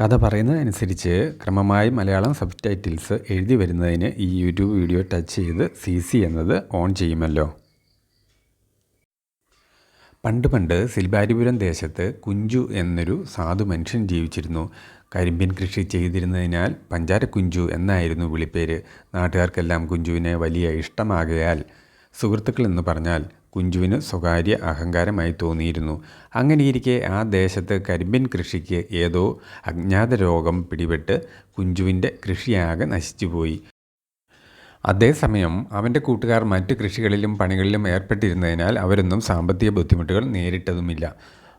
കഥ പറയുന്നതനുസരിച്ച് ക്രമമായി മലയാളം സബ് ടൈറ്റിൽസ് എഴുതി വരുന്നതിന് ഈ യൂട്യൂബ് വീഡിയോ ടച്ച് ചെയ്ത് സി സി എന്നത് ഓൺ ചെയ്യുമല്ലോ. പണ്ട് പണ്ട് സിൽബാരിപുരം ദേശത്ത് കുഞ്ചു എന്നൊരു സാധു മനുഷ്യൻ ജീവിച്ചിരുന്നു. കരിമ്പിൻ കൃഷി ചെയ്തിരുന്നതിനാൽ പഞ്ചാര കുഞ്ചു എന്നായിരുന്നു വിളിപ്പേര്. നാട്ടുകാർക്കെല്ലാം കുഞ്ചുവിനെ വലിയ ഇഷ്ടമാകയാൽ. സുഹൃത്തുക്കൾ എന്ന് പറഞ്ഞാൽ കുഞ്ചുവിന് സ്വകാര്യ അഹങ്കാരമായി തോന്നിയിരുന്നു. അങ്ങനെയിരിക്കെ ആ ദേശത്ത് കരിമ്പിൻ കൃഷിക്ക് ഏതോ അജ്ഞാത രോഗം പിടിപെട്ട് കുഞ്ചുവിന്റെ കൃഷിയാകെ നശിച്ചുപോയി. അതേസമയം അവന്റെ കൂട്ടുകാർ മറ്റ് കൃഷികളിലും പണികളിലും ഏർപ്പെട്ടിരുന്നതിനാൽ അവരൊന്നും സാമ്പത്തിക ബുദ്ധിമുട്ടുകൾ നേരിട്ടതുമില്ല.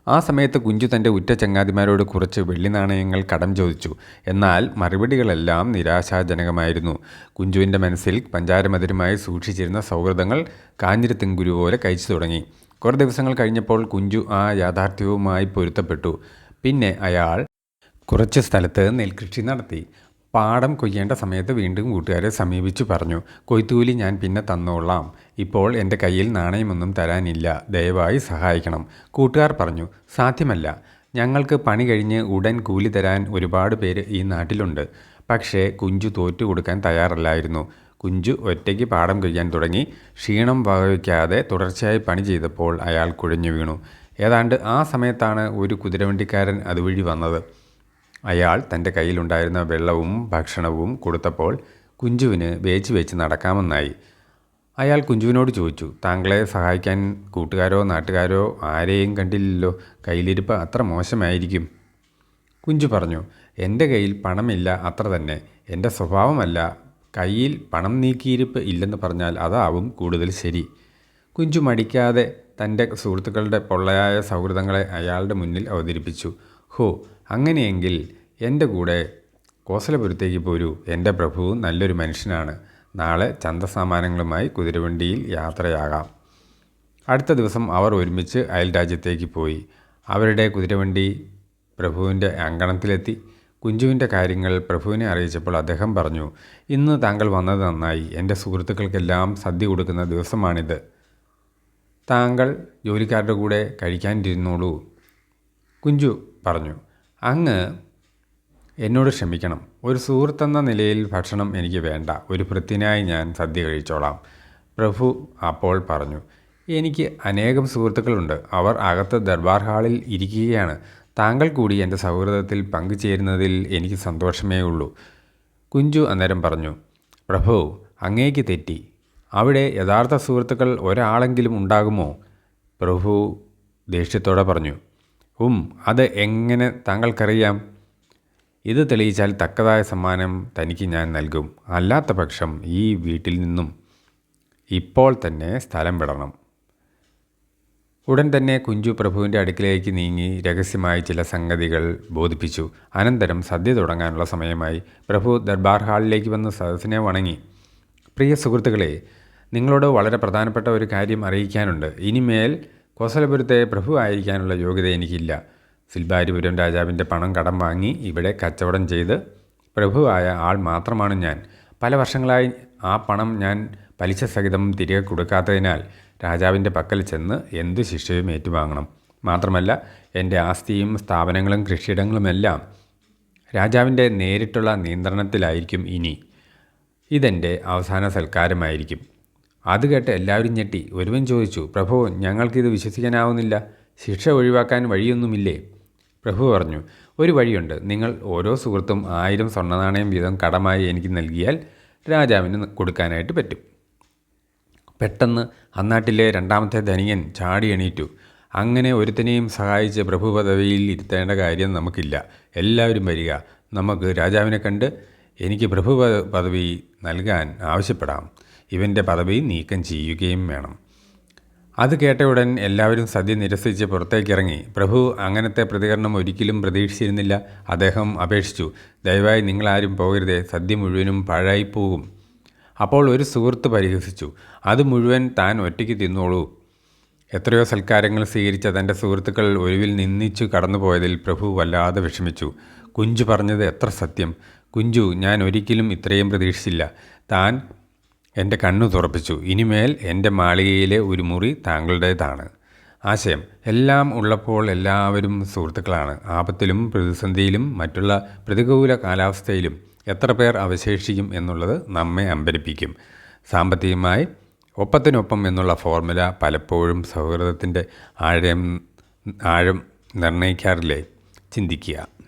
ആ സമയത്ത് കുഞ്ചു തന്റെ ഉറ്റ ചങ്ങാതിമാരോട് കുറച്ച് വെള്ളി നാണയങ്ങൾ കടം ചോദിച്ചു. എന്നാൽ മറുപടികളെല്ലാം നിരാശാജനകമായിരുന്നു. കുഞ്ചുവിന്റെ മനസ്സിൽ പഞ്ചാരമതിരുമായി സൂക്ഷിച്ചിരുന്ന സൗഹൃദങ്ങൾ കാഞ്ഞിരത്തിങ്കുരു പോലെ കഴിച്ചു തുടങ്ങി. കുറേ ദിവസങ്ങൾ കഴിഞ്ഞപ്പോൾ കുഞ്ചു ആ യാഥാർത്ഥ്യവുമായി പൊരുത്തപ്പെട്ടു. പിന്നെ അയാൾ കുറച്ച് സ്ഥലത്ത് നെൽകൃഷി നടത്തി. പാടം കൊയ്യേണ്ട സമയത്ത് വീണ്ടും കൂട്ടുകാരെ സമീപിച്ചു പറഞ്ഞു കൊയ്ത്തൂലി ഞാൻ പിന്നെ തന്നോളാം. ഇപ്പോൾ എന്റെ കയ്യിൽ നാണയമൊന്നും തരാനില്ല. ദയവായി സഹായിക്കണം. കൂട്ടുകാർ പറഞ്ഞു സാധ്യമല്ല. ഞങ്ങൾക്ക് പണി കഴിഞ്ഞ് ഉടൻ കൂലി തരാൻ ഒരുപാട് പേര് ഈ നാട്ടിലുണ്ട്. പക്ഷേ കുഞ്ചു തോറ്റു കൊടുക്കാൻ തയ്യാറല്ലായിരുന്നു. കുഞ്ചു ഒറ്റയ്ക്ക് പാടം കൊയ്യാൻ തുടങ്ങി. ക്ഷീണം വകവയ്ക്കാതെ തുടർച്ചയായി പണി ചെയ്തപ്പോൾ അയാൾ കുഴഞ്ഞു വീണു. ഏതാണ്ട് ആ സമയത്താണ് ഒരു കുതിരവണ്ടിക്കാരൻ അതുവഴി വന്നത്. അയാൾ തന്റെ കയ്യിലുണ്ടായിരുന്ന വെള്ളവും ഭക്ഷണവും കൊടുത്തപ്പോൾ കുഞ്ചുവിന് വേച്ച് വെച്ച് നടക്കാമെന്നായി. അയാൾ കുഞ്ചുവിനോട് ചോദിച്ചു താങ്കളെ സഹായിക്കാൻ കൂട്ടുകാരോ നാട്ടുകാരോ ആരെയും കണ്ടില്ലല്ലോ? കയ്യിലിരിപ്പ് അത്ര മോശമായിരിക്കും. കുഞ്ചു പറഞ്ഞു എന്റെ കയ്യിൽ പണമില്ല അത്ര തന്നെ. എന്റെ സ്വഭാവമല്ല. കയ്യിൽ പണം നീക്കിയിരിപ്പ് ഇല്ലെന്ന് പറഞ്ഞാൽ അതാവും കൂടുതൽ ശരി. കുഞ്ചു മടിക്കാതെ തന്റെ സുഹൃത്തുക്കളുടെ പൊള്ളയായ സൗഹൃദങ്ങളെ അയാളുടെ മുന്നിൽ അവതരിപ്പിച്ചു. ഹോ അങ്ങനെയെങ്കിൽ എന്റെ കൂടെ കോസലപുരത്തേക്ക് പോരൂ. എന്റെ പ്രഭു നല്ലൊരു മനുഷ്യനാണ്. നാളെ ചന്തസാമാനങ്ങളുമായി കുതിരവണ്ടിയിൽ യാത്രയാകാം. അടുത്ത ദിവസം അവർ ഒരുമിച്ച് അയൽ രാജ്യത്തേക്ക് പോയി. അവരുടെ കുതിരവണ്ടി പ്രഭുവിന്റെ അങ്കണത്തിലെത്തി. കുഞ്ചുവിന്റെ കാര്യങ്ങൾ പ്രഭുവിനെ അറിയിച്ചപ്പോൾ അദ്ദേഹം പറഞ്ഞു ഇന്ന് താങ്കൾ വന്നത് നന്നായി. എന്റെ സുഹൃത്തുക്കൾക്കെല്ലാം സദ്യ കൊടുക്കുന്ന ദിവസമാണിത്. താങ്കൾ ജോലിക്കാരുടെ കൂടെ കഴിക്കാനിരുന്നോളൂ. കുഞ്ചു പറഞ്ഞു അങ്ങ് എന്നോട് ക്ഷമിക്കണം. ഒരു സുഹൃത്തെന്ന നിലയിൽ ഭക്ഷണം എനിക്ക് വേണ്ട. ഒരു ഭൃത്യനായി ഞാൻ സദ്യ കഴിച്ചോളാം. പ്രഭു അപ്പോൾ പറഞ്ഞു എനിക്ക് അനേകം സുഹൃത്തുക്കളുണ്ട്. അവർ അകത്ത് ദർബാർ ഹാളിൽ ഇരിക്കുകയാണ്. താങ്കൾ കൂടി എന്റെ സൗഹൃദത്തിൽ പങ്കുചേരുന്നതിൽ എനിക്ക് സന്തോഷമേ ഉള്ളൂ. കുഞ്ചു അന്നേരം പറഞ്ഞു പ്രഭു അങ്ങേക്ക് തെറ്റി. അവിടെ യഥാർത്ഥ സുഹൃത്തുക്കൾ ഒരാളെങ്കിലും ഉണ്ടാകുമോ? പ്രഭു ദേഷ്യത്തോടെ പറഞ്ഞു ഉം അത് എങ്ങനെ താങ്കൾക്കറിയാം? ഇത് തെളിയിച്ചാൽ തക്കതായ സമ്മാനം തനിക്ക് ഞാൻ നൽകും. അല്ലാത്ത പക്ഷം ഈ വീട്ടിൽ നിന്നും ഇപ്പോൾ തന്നെ സ്ഥലം വിടണം. ഉടൻ തന്നെ കുഞ്ചു പ്രഭുവിന്റെ അടുക്കിലേക്ക് നീങ്ങി രഹസ്യമായി ചില സംഗതികൾ ബോധിപ്പിച്ചു. അനന്തരം സദ്യ തുടങ്ങാനുള്ള സമയമായി. പ്രഭു ദർബാർ ഹാളിലേക്ക് വന്ന് സദസ്സിനെ വണങ്ങി. പ്രിയ സുഹൃത്തുക്കളെ നിങ്ങളോട് വളരെ പ്രധാനപ്പെട്ട ഒരു കാര്യം അറിയിക്കാനുണ്ട്. ഇനിമേൽ കോസലപുരത്തെ പ്രഭു ആയിരിക്കാനുള്ള യോഗ്യത എനിക്കില്ല. സിൽബാരിപുരം രാജാവിന്റെ പണം കടം വാങ്ങി ഇവിടെ കച്ചവടം ചെയ്ത് പ്രഭുവായ ആൾ മാത്രമാണ് ഞാൻ. പല വർഷങ്ങളായി ആ പണം ഞാൻ പലിശ സഹിതം തിരികെ കൊടുക്കാത്തതിനാൽ രാജാവിന്റെ പക്കൽ ചെന്ന് എന്ത് ശിക്ഷയും ഏറ്റുവാങ്ങണം. മാത്രമല്ല എന്റെ ആസ്തിയും സ്ഥാപനങ്ങളും കൃഷിയിടങ്ങളുമെല്ലാം രാജാവിന്റെ നേരിട്ടുള്ള നിയന്ത്രണത്തിലായിരിക്കും ഇനി. ഇതെന്റെ അവസാന സൽക്കാരമായിരിക്കും. അത് കേട്ട് എല്ലാവരും ഞെട്ടി. ഒരുവൻ ചോദിച്ചു പ്രഭു ഞങ്ങൾക്കിത് വിശ്വസിക്കാനാവുന്നില്ല. ശിക്ഷ ഒഴിവാക്കാൻ വഴിയൊന്നുമില്ലേ? പ്രഭു പറഞ്ഞു ഒരു വഴിയുണ്ട്. നിങ്ങൾ ഓരോ സുഹൃത്തും ആയിരം സ്വർണനാണയം വീതം കടമായി എനിക്ക് നൽകിയാൽ രാജാവിന് കൊടുക്കാനായിട്ട് പറ്റും. പെട്ടെന്ന് അന്നാട്ടിലെ രണ്ടാമത്തെ ധനികൻ ചാടി എണീറ്റു. അങ്ങനെ ഒരുത്തനെയും സഹായിച്ച് പ്രഭു പദവിയിൽ ഇരുത്തേണ്ട കാര്യം നമുക്കില്ല. എല്ലാവരും വരിക. നമുക്ക് രാജാവിനെ കണ്ട് എനിക്ക് പ്രഭു പദവി നൽകാൻ ആവശ്യപ്പെടാം. ഇവന്റെ പദവി നീക്കം ചെയ്യുകയും വേണം. അത് കേട്ട ഉടൻ എല്ലാവരും സദ്യ നിരസിച്ച് പുറത്തേക്കിറങ്ങി. പ്രഭു അങ്ങനത്തെ പ്രതികരണം ഒരിക്കലും പ്രതീക്ഷിച്ചിരുന്നില്ല. അദ്ദേഹം അപേക്ഷിച്ചു ദയവായി നിങ്ങളാരും പോകരുതേ സദ്യ മുഴുവനും പാഴായി പോകും അപ്പോൾ ഒരു സുഹൃത്ത് പരിഹസിച്ചു അത് മുഴുവൻ താൻ ഒറ്റയ്ക്ക് തിന്നോളൂ. എത്രയോ സൽക്കാരങ്ങൾ സ്വീകരിച്ച തന്റെ സുഹൃത്തുക്കൾ ഒഴിവിൽ നിന്നിച്ചു കടന്നുപോയതിൽ പ്രഭു വല്ലാതെ വിഷമിച്ചു. കുഞ്ചു പറഞ്ഞത് എത്ര സത്യം. കുഞ്ചു ഞാൻ ഒരിക്കലും ഇത്രയും പ്രതീക്ഷിച്ചില്ല. താൻ എന്റെ കണ്ണു തുറപ്പിച്ചു. ഇനിമേൽ എന്റെ മാളികയിലെ ഒരു മുറി താങ്കളുടേതാണ്. ആശയം എല്ലാം ഉള്ളപ്പോൾ എല്ലാവരും സുഹൃത്തുക്കളാണ്. ആപത്തിലും പ്രതിസന്ധിയിലും മറ്റുള്ള പ്രതികൂല കാലാവസ്ഥയിലും എത്ര പേർ അവശേഷിക്കും എന്നുള്ളത് നമ്മെ അമ്പരിപ്പിക്കും. സാമ്പത്തികമായി ഒപ്പത്തിനൊപ്പം എന്നുള്ള ഫോർമുല പലപ്പോഴും സൗഹൃദത്തിന്റെ ആഴം ആഴം നിർണയിക്കാറില്ലേ? ചിന്തിക്കുക.